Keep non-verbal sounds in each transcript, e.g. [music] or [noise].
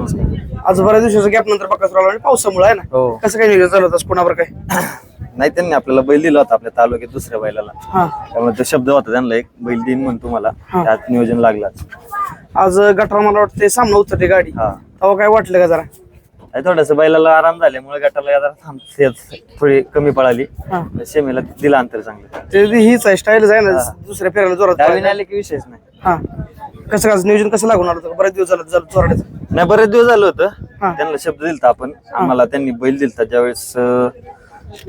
आज बऱ्याच दिवसाचा गॅप नंतर बकासूर आला म्हणजे पावसामुळे आहे ना. हो. कसं काय नियोजन चालू होतं कोणावर काय? [coughs] नाही त्यांनी आपल्याला बैल दिला होता आपल्या तालुक्यात दुसऱ्या बैलाला. हा. त्यामुळे तो शब्द होता त्यांना एक बैल देईन म्हणतो मला हा. त्यात नियोजन लागलाच आज. गटाला मला वाटतं सामना उतरते गाडी. हा. तेव्हा काय वाटलं का जरा? आणि थोडस बैलाला आराम झाल्यामुळे गटाला जरा थोडी कमी पळाली. हा. शेमेला दिला अंतर चांगलं. ते हीच आहे स्टाईल आहे ना. दुसऱ्या फेरायला जोरात डावीने. आले की विषयच नाही. हा. कसं काय नियोजन कसं लागून आलं होतं? बरेच दिवस झालं झालं जोराड्याचं नाही बरेच दिवस झालं होतं. हा. त्यांना शब्द दिलता आपण. आम्हाला त्यांनी बैल दिलता. ज्यावेळेस अं,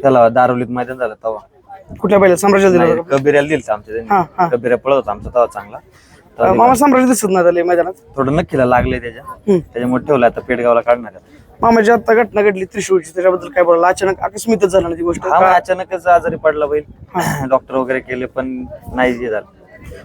त्याला दारोलीत मैदान झालं तेव्हा. कुठल्या बैला साम्राज्याला दिलं नाही, होतं कबिऱ्याला दिलता आमच्या हा, हा. त्यांनी कबिऱ्या पळत होता आमचा तेव्हा चांगला. मामा साम्राज्य दिसत नाही झाले मैदानात? थोडं नक्कीला लागले त्याच्या. हम्म. त्याच्यामुळे ठेवलं आता पेडगावला काढणार आहे. मामाची आता घटना घडली त्रिशूळची. त्याच्याबद्दल काय बोलायला अचानक अकस्मितच झालं ना ती गोष्ट? हा मग अचानकच आजारी पडला बैल. [coughs] डॉक्टर वगैरे केले पण नाही जे झालं.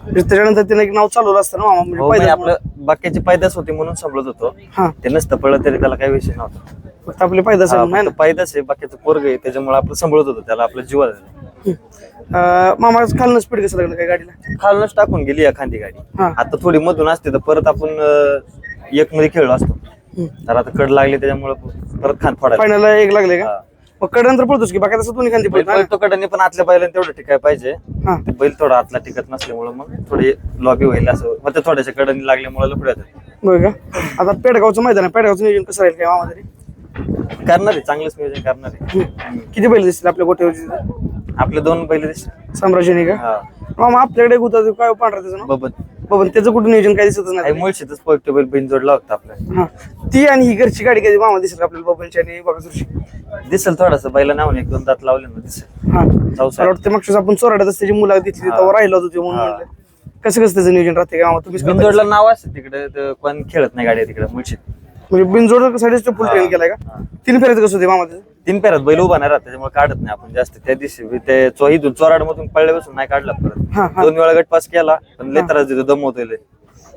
त्याच्यानंतर त्यानं एक नाव चालवलं असतं ना मामा म्हणजे हो, म्हणजे आपलं बाकीची पैदास होती म्हणून समजत होतो. हा. ते नसतं पडलं तरी त्याला काही विषय नव्हता. फक्त आपले पैदास हा, आहे ना? फक्त पैदास आहे बाकीचं पोरग आहे त्याच्यामुळे आपलं सांभाळत होतं त्याला आपलं जीवा अं, मामा खालनं स्पीड कसं लागलं काय गाडीला? खालूनच टाकून गेली एखादी गाडी. हा. आता थोडी मधून असते तर परत आपण अं, एक मध्ये खेळलो असतो. तर आता कड लागली त्याच्यामुळे परत खान फोडायला फायनल एक लागले का? हा. मग पळतोस की? बाकी तसं दोन्ही खांदी बैल पळतो पण आतल्या बैलांनी तेवढं टिकाय पाहिजे. हा. ते बैल थोडा आतला टिकत नसल्यामुळे मग थोडी लॉबी होईल असं मग ते थोड्याशा कडनी लागल्यामुळे लफडे होतात बघ का? आता पेडगावचं मैदान आहे. पेडगावचं नियोजन कसं राहील काय मामा तरी? करणार आहे चांगलंच नियोजन करणार आहे. किती बैल दिसतील आपल्या गोट्यावरची? आपले दोन बैल दिसले साम्राज्याने का? हा. मामा आपल्याकडे एक होता तो काय पांढरा त्याचं नाव? बबन. बाबा त्याचं कुठं नियोजन काय दिसतच काही नाही मुळशीतच पळतो बैल बिन जोडला होता आपल्या हा. ती आणि ही घरची गाडी कधी मामा दिसेल का आपल्याला बाबांची आणि बघा दिसेल थोडस बैला नावून एक दोन दात लावले ना दिसेल. हा. चौसा मला वाटतं मागच्या आपण चोराड्यात त्याची मुलं दिसली तेव्हा राहिलं होतं म्हणून हा. म्हणलं. कसं कसं त्याचं नियोजन राहते का करता? बिनजोडला नाव असते तिकडे तर कोण खेळत नाही गाड्या तिकडे मुळशीत. म्हणजे बिनजोड साडीच फुल ट्रेन केलाय का? तीन फेऱ्यात कसं होते मामा त्याचं तीन पेरात बैल उभा नाही राहत त्याच्यामुळे काढत नाही आपण जास्त. त्या दिवशी ते चोहीतून चोराड मधून पडल्यापासून नाही काढला परत. हा हा. दोन वेळा गट पास केला पण लय त्रास देतो दमवतोय लय.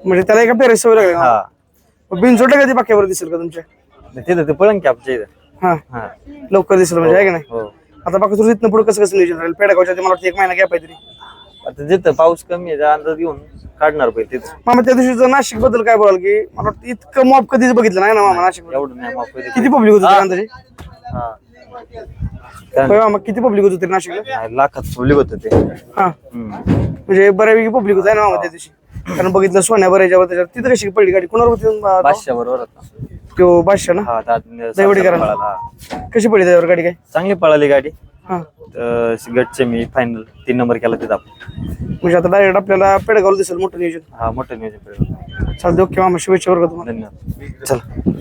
म्हणजे त्याला एका फेऱ्यात सवय लागली हा. बिनजोडला कधी बाक्यावर दिसेल का तुमच्या? तिथं ते पळण की आमच्या इथं. हा. हा. लवकर दिसेल म्हणजे आहे का नाही? हो. आता बाकी तुझं इथनं पुढे कसं कसं नियोजन राहील? पेडगावच्या आधी मला वाटतं एक महिना गॅप आहे तरी. आता जिथं पाऊस कमी आहे त्या अंदाज घेऊन काढणार बैल तिथं. मामा त्या दिवशी नाशिकबद्दल काय बोलाल की? मला वाटतं इतकं मॉप कधीच बघितलं नाही ना मामा नाशिक एवढं नाही माफ. किती पब्लिक होती अंदाजे? हा. होय मामा किती पब्लिक होती तरी नाशिकला? नाही, लाखात सोडली होतं ते. हा. हम्म. म्हणजे बऱ्यापैकी पब्लिक होत आहे ना मामा त्या दिवशी? कारण बघितलं सोन्या बऱ्याच्यावर त्याच्यावर तिथं कशी पडली गाडी? कोणावर होती बा- पाचशे बरोबर होता. तो बादशाह ना? हा. पळाला, हा. कशी पडली त्याच्यावर गाडी काय? चांगली पळाली गाडी. हा. तर गटचे मी फायनल तीन नंबर केला तिथं आपण. म्हणजे आता डायरेक्ट आपल्याला पेडगावला दिसेल मोठं नियोजन. हा मोठं नियोजन केलं. चालतं ओके मामा शुभेच्छा वर्ग तुम्हाला धन्यवाद. चला.